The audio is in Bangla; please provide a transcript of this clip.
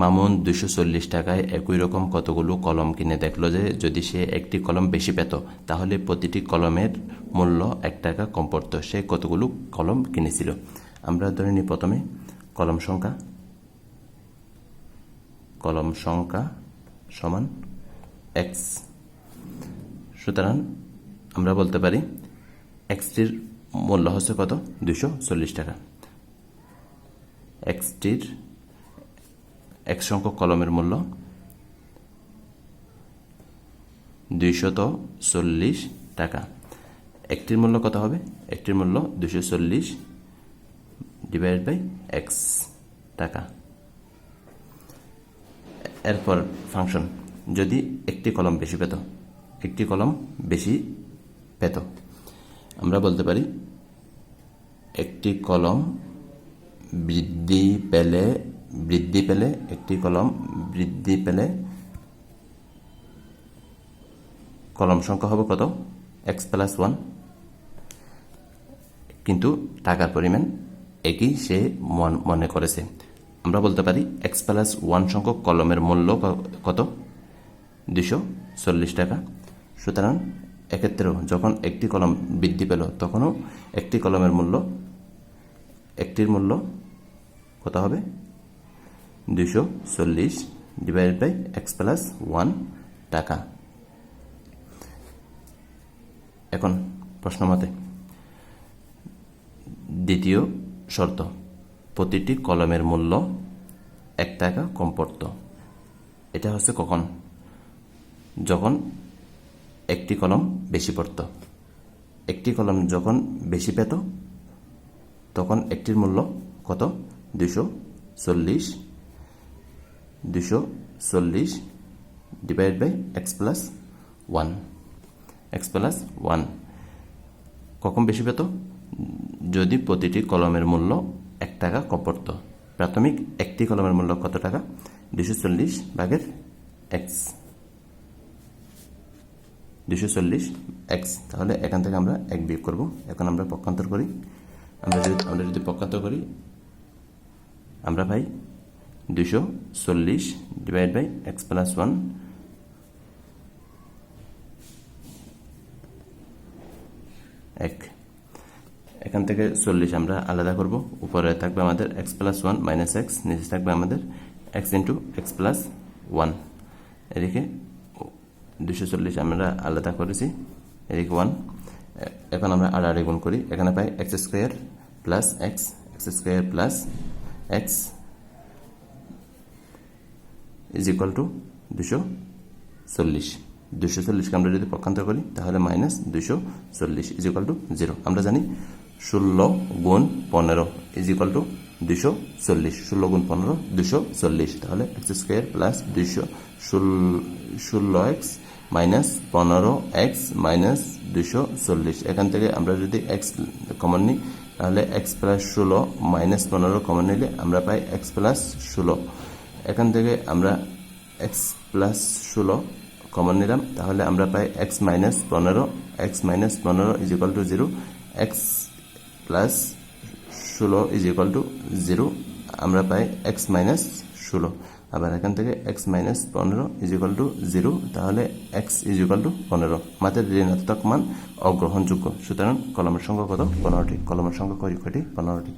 মামুন দুশো চল্লিশ টাকায় একই রকম কতগুলো কলম কিনে দেখল যে, যদি সে একটি কলম বেশি পেত, তাহলে প্রতিটি কলমের মূল্য এক টাকা কম পড়তো। সে কতগুলো কলম কিনেছিল? আমরা ধরে নিই প্রথমে কলম সংখ্যা। কলম সংখ্যা সমান এক্স সুতরাং আমরা বলতে পারি এক্সটির মূল্য হচ্ছে কত? দুশো চল্লিশ টাকা। এক্সটির এক সংখ্যক কলমের মূল্য? দুইশত চল্লিশ টাকা। একটির মূল্য কত হবে? একটির মূল্য দুশো চল্লিশ ডিভাইড বাই এক্স টাকা। এরপর ফাংশন যদি একটি কলম বেশি পেত, একটি কলম বেশি পেত, আমরা বলতে পারি একটি কলম বৃদ্ধি পেলে বৃদ্ধি পেলে, একটি কলম বৃদ্ধি পেলে, কলম সংখ্যা হবে কত? এক্স প্লাস ওয়ান কিন্তু টাকার পরিমাণ একই সে মন- করেছে। আমরা বলতে পারি এক্স প্লাস ওয়ান সংখ্যক কলমের মূল্য কত? দুশো চল্লিশ টাকা। সুতরাং এক্ষেত্রেও যখন একটি কলম বৃদ্ধি পেল, তখনও একটি কলমের মূল্য, একটির মূল্য কত হবে? দুশো চল্লিশ divide by X plus one টাকা। এখন প্রশ্ন মতে, দ্বিতীয় শর্ত, প্রতিটি কলমের মূল্য এক টাকা কম পড়ত। এটা হচ্ছে কখন? যখন একটি কলম বেশি পড়ত। একটি কলম যখন বেশি পেত, তখন একটির মূল্য কত? দুশো চল্লিশ দুশো চল্লিশ divide by X plus one X plus one কখন বেশি পেত? যদি প্রতিটি কলমের মূল্য এক টাকা কম পড়ত প্রাথমিক একটি কলমের মূল্য কত টাকা? দুশো চল্লিশ ভাগের এক্স দুশো চল্লিশ এক্স তাহলে এখান থেকে আমরা এক বিয়োগ করব। এখন আমরা পক্ষান্তর করি। আমরা যদি আমরা যদি পক্ষান্তর করি, আমরা পাই দুশো চল্লিশ divide by X plus one এক। এখান থেকে চল্লিশ আমরা আলাদা করব। উপরে থাকবে আমাদের X plus one minus X নিচে থাকবে আমাদের X into X plus one এদিকে দুশো চল্লিশ আমরা আলাদা করেছি। এদিকে ওয়ান এখন আমরা আড়াআড়ি গুণ করি। এখানে পাই X square plus X X square plus X is equal to দুশো চল্লিশ। দুশো চল্লিশকে আমরা যদি পক্ষান্তর করি, তাহলে মাইনাস দুশো চল্লিশ ইজ ইকুয়াল টু জিরো আমরা জানি ষোলো গুণ পনেরো ইজ ইকুয়াল টু দুশো চল্লিশ। ষোলো গুণ পনেরো দুশো চল্লিশ। তাহলে এক্স স্কোয়ার প্লাস দুশো ষোলো এক্স মাইনাস পনেরো এক্স মাইনাস দুশো চল্লিশ। এখান থেকে আমরা যদি এক্স কমন নিই, তাহলে এক্স প্লাস ষোলো মাইনাস পনেরো কমন নিলে আমরা পাই এক্স প্লাস ষোলো। এখান থেকে আমরা এক্স প্লাস ষোলো কমন নিলাম। তাহলে আমরা পাই এক্স মাইনাস পনেরো এক্স মাইনাস পনেরো is equal to zero X plus ষোলো ইজ ইকাল টু জিরো আমরা পাই এক্স মাইনাস ষোলো। আবার এখান থেকে এক্স মাইনাস পনেরো ইজ ইকাল টু জিরো তাহলে এক্স ইজ ইকাল টু পনেরো। আমাদের ঋণাত্মক মান অগ্রহণযোগ্য। সুতরাং কলমের সংখ্যা কত? পনেরোটি। কলমের সংখ্যা কয়টি পনেরোটি।